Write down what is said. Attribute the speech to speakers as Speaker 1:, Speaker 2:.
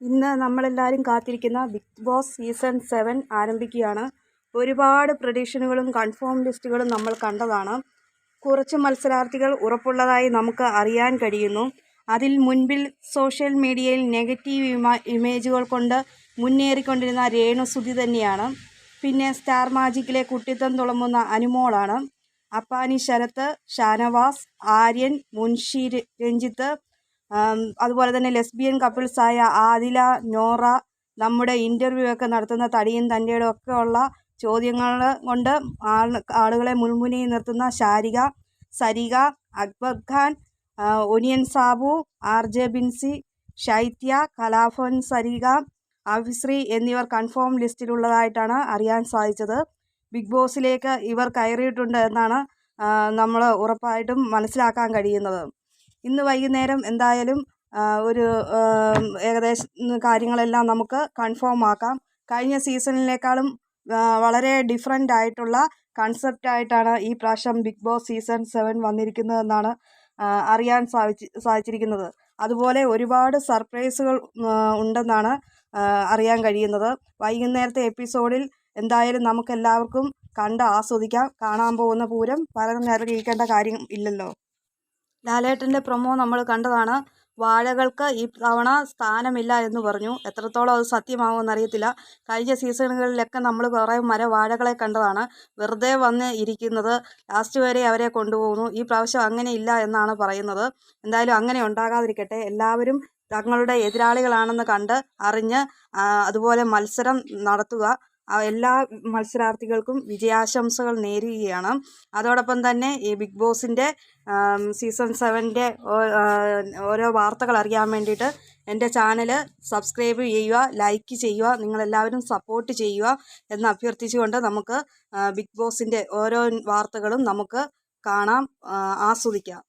Speaker 1: ഇന്ന് നമ്മളെല്ലാവരും കാത്തിരിക്കുന്ന ബിഗ് ബോസ് സീസൺ സെവൻ ആരംഭിക്കുകയാണ്. ഒരുപാട് പ്രഡിക്ഷനുകളും കൺഫേം ലിസ്റ്റുകളും നമ്മൾ കണ്ടതാണ്. കുറച്ച് മത്സരാർത്ഥികൾ ഉറപ്പുള്ളതായി നമുക്ക് അറിയാൻ കഴിയുന്നു. അതിൽ മുൻപിൽ സോഷ്യൽ മീഡിയയിൽ നെഗറ്റീവ് ഇമേജുകൾ കൊണ്ട് മുന്നേറിക്കൊണ്ടിരുന്ന രേണുസുതി തന്നെയാണ്. പിന്നെ സ്റ്റാർ മാജിക്കിലെ കുട്ടിത്തം തുളമ്പുന്ന അനുമോളാണ്. അപ്പാനി ശരത്ത് ഷാനവാസ് ആര്യൻ മുൻഷി രഞ്ജിത്ത് അതുപോലെ തന്നെ ലെസ്ബിയൻ കപ്പിൾസായ ആദില നോറ നമ്മുടെ ഇന്റർവ്യൂ ഒക്കെ നടത്തുന്ന തടിയും തന്റെയുടെ ഒക്കെ ഉള്ള ചോദ്യങ്ങൾ കൊണ്ട് ആളുകളെ മുൾമുനയിൽ നിർത്തുന്ന Sharika Sarika Akbar Khan onion Sabu R J Binsy Shaithya Kalabhavan Sarika Abhishree എന്നിവർ കൺഫേം ലിസ്റ്റിലുള്ളതായിട്ടാണ് അറിയാൻ സാധിച്ചത്. ബിഗ് ബോസിലേക്ക് ഇവർ കയറിയിട്ടുണ്ട് എന്നാണ് നമ്മൾ ഉറപ്പായിട്ടും മനസ്സിലാക്കാൻ കഴിയുന്നത്. ഇന്ന് വൈകുന്നേരം എന്തായാലും ഒരു ഏകദേശം കാര്യങ്ങളെല്ലാം നമുക്ക് കൺഫേം ആക്കാം. കഴിഞ്ഞ സീസണിനേക്കാളും വളരെ ഡിഫറെന്റ് ആയിട്ടുള്ള കൺസെപ്റ്റ് ആയിട്ടാണ് ഈ പ്രാവശ്യം ബിഗ് ബോസ് സീസൺ സെവൻ വന്നിരിക്കുന്നതെന്നാണ് അറിയാൻ സാധിച്ച് സാധിച്ചിരിക്കുന്നത്. അതുപോലെ ഒരുപാട് സർപ്രൈസുകൾ ഉണ്ടെന്നാണ് അറിയാൻ കഴിയുന്നത്. വൈകുന്നേരത്തെ എപ്പിസോഡിൽ എന്തായാലും നമുക്കെല്ലാവർക്കും കണ്ട് ആസ്വദിക്കാം. കാണാൻ പോകുന്ന പൂരം പറഞ്ഞറിയിക്കേണ്ട കാര്യം ഇല്ലല്ലോ. ലാലേട്ടന്റെ പ്രൊമോ നമ്മൾ കണ്ടതാണ്. വാഴകൾക്ക് ഈ തവണ സ്ഥാനമില്ല എന്ന് പറഞ്ഞു. എത്രത്തോളം അത് സത്യമാകുമെന്ന് അറിയത്തില്ല കഴിഞ്ഞ സീസണുകളിലൊക്കെ നമ്മൾ കുറേ മര വാഴകളെ കണ്ടതാണ്. വെറുതെ വന്ന് ഇരിക്കുന്നത്. ലാസ്റ്റ് വരെ അവരെ കൊണ്ടുപോകുന്നു. ഈ പ്രാവശ്യം അങ്ങനെ ഇല്ല എന്നാണ് പറയുന്നത്. എന്തായാലും അങ്ങനെ ഉണ്ടാകാതിരിക്കട്ടെ. എല്ലാവരും തങ്ങളുടെ എതിരാളികളാണെന്ന് കണ്ട് അറിഞ്ഞ് അതുപോലെ മത്സരം നടത്തുക. എല്ലാ മത്സരാർത്ഥികൾക്കും വിജയാശംസകൾ നേരുകയാണ്. അതോടൊപ്പം തന്നെ ഈ ബിഗ് ബോസിന്റെ സീസൺ സെവന്റെ ഓരോ വാർത്തകൾ അറിയാൻ വേണ്ടിയിട്ട് എന്റെ ചാനൽ സബ്സ്ക്രൈബ് ചെയ്യുക ലൈക്ക് ചെയ്യുക നിങ്ങളെല്ലാവരും സപ്പോർട്ട് ചെയ്യുക എന്ന് അഭ്യർത്ഥിച്ചുകൊണ്ട് നമുക്ക് ബിഗ് ബോസിന്റെ ഓരോ വാർത്തകളും നമുക്ക് കാണാം ആസ്വദിക്കാം.